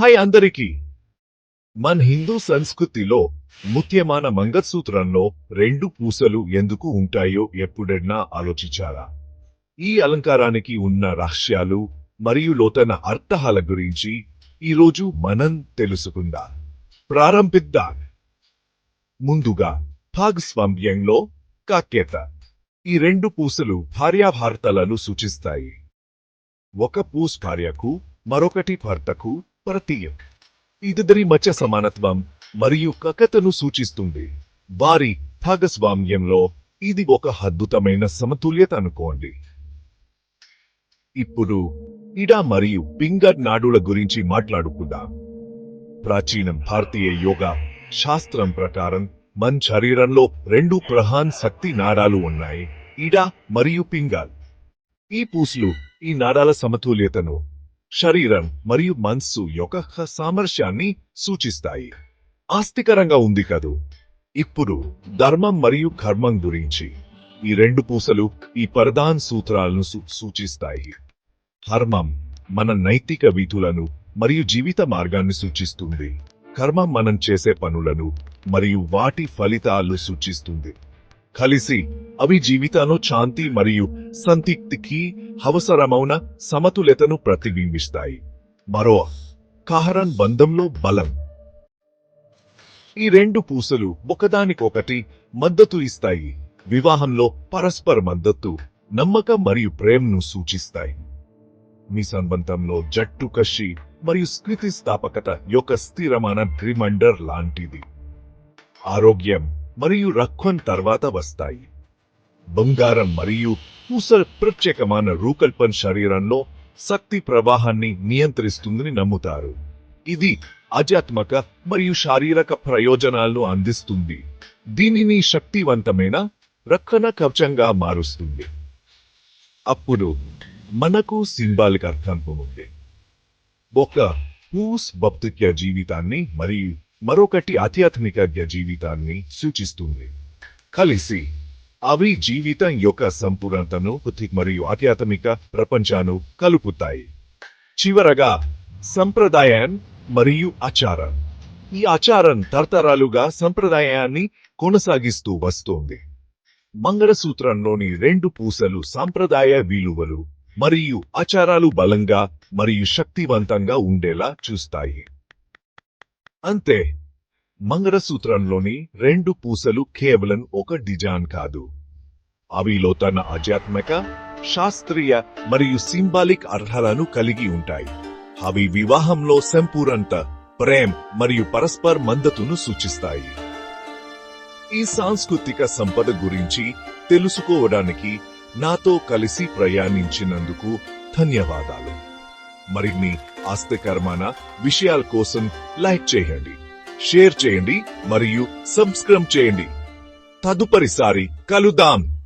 Hi అందరికీ. మన హిందూ సంస్కృతిలో ముఖ్యమైన మంగళసూత్రంలో రెండు పూసలు ఎందుకు ఉంటాయో ఎప్పుడైనా ఆలోచించారా? ఈ అలంకారానికి ఉన్న రహస్యాలు మరియు లోతన అర్థాల గురించి ఈరోజు మనం తెలుసుకుందాం. ప్రారంభిద్దాం. ముందుగా భాగస్వామ్యంలో కాక్యత. ఈ రెండు పూసలు భార్యాభారతలను సూచిస్తాయి. ఒక పూస్ భార్యకు మరొకటి భర్తకు ప్రతీయం. ఇద్దరి మధ్య సమానత్వం మరియు కకతను సూచిస్తుంది. వారి భాగస్వామ్యంలో ఇది ఒక అద్భుతమైన సమతుల్యత అనుకోండి. ఇప్పుడు ఇడ మరియు పింగర్ నాడుల గురించి మాట్లాడుకుందాం. ప్రాచీన భారతీయ యోగా శాస్త్రం ప్రకారం మన శరీరంలో రెండు ప్రహాన్ శక్తి నాడాలు ఉన్నాయి ఇడా మరియు పింగాల్. ఈ పూసులు ఈ నాడాల సమతుల్యతను శరీరం మరియు మనస్సు యొక్క సామర్థ్యాన్ని సూచిస్తాయి. ఆస్తికరంగా ఉంది కదూ? ఇప్పుడు ధర్మం మరియు కర్మం గురించి ఈ రెండు పూసలు ఈ ప్రధాన సూత్రాలను సూచిస్తాయి. ధర్మం మన నైతిక విధులను మరియు జీవిత మార్గాన్ని సూచిస్తుంది. కర్మం మనం చేసే పనులను మరియు వాటి ఫలితాలు సూచిస్తుంది. కలిసి అవి జీవితంలో శాంతి మరియు సంతిక్తికి అవసరమైన సమతుల్యతను ప్రతిబింబిస్తాయి. మరో కహరన్ బంధంలో బలం. ఈ రెండు పూసలు ఒకదానికొకటి మద్దతు ఇస్తాయి. వివాహంలో పరస్పర మద్దతు నమ్మకం మరియు ప్రేమను సూచిస్తాయి. మీ సంబంధంలో జట్టు కషి మరియు స్థితిస్థాపకత యొక్క స్థిరమైన రిమైండర్ లాంటిది. ఆరోగ్యం మరియు రక్వన్ తర్వాత వస్తాయి. బంగారం మరియు పూసల ప్రత్యేకమైన రూకల్పన్ శరీరంలో శక్తి ప్రవాహాన్ని నియంత్రిస్తుందని నమ్ముతారు. ఇది ఆధ్యాత్మక మరియు శారీరక ప్రయోజనాలను అందిస్తుంది. దీనిని శక్తివంతమైన రక్షణ కవచంగా మారుస్తుంది. అప్పుడు మనకు సింబాలిక్ అర్థం ఉంది. ఒక పూస్ భౌతిక జీవితాన్ని మరియు మరొకటి ఆధ్యాత్మిక జీవితాన్ని సూచిస్తుంది. కలిసి అవి జీవితం యొక్క సంపూర్ణతను మరియు ఆధ్యాత్మిక ప్రపంచాన్ని కలుపుతాయి. చివరగా సంప్రదాయం మరియు ఆచారం. ఈ ఆచారం తరతరాలుగా సంప్రదాయాన్ని కొనసాగిస్తూ వస్తోంది. మంగళసూత్రంలోని రెండు పూసలు సాంప్రదాయ విలువలు మరియు ఆచారాలు బలంగా మరియు శక్తివంతంగా ఉండేలా చూస్తాయి. అంతే. మంగళసూత్రంలోని రెండు పూసలు కేవలం ఒక డిజైన్ కాదు. అవిలో తన ఆధ్యాత్మిక శాస్త్రీయ మరియు సింబాలిక్ అర్హాలను కలిగి ఉంటాయి. అవి వివాహంలో సంపూర్ణత ప్రేమ్ మరియు పరస్పర మద్దతును సూచిస్తాయి. ఈ సాంస్కృతిక సంపద గురించి తెలుసుకోవడానికి నాతో కలిసి ప్రయాణించినందుకు ధన్యవాదాలు. మరిన్ని ఆస్తికరమైన విషయాల కోసం లైక్ చేయండి షేర్ చేయండి మరియు సబ్స్క్రైబ్ చేయండి. తదుపరిసారి కలుద్దాం.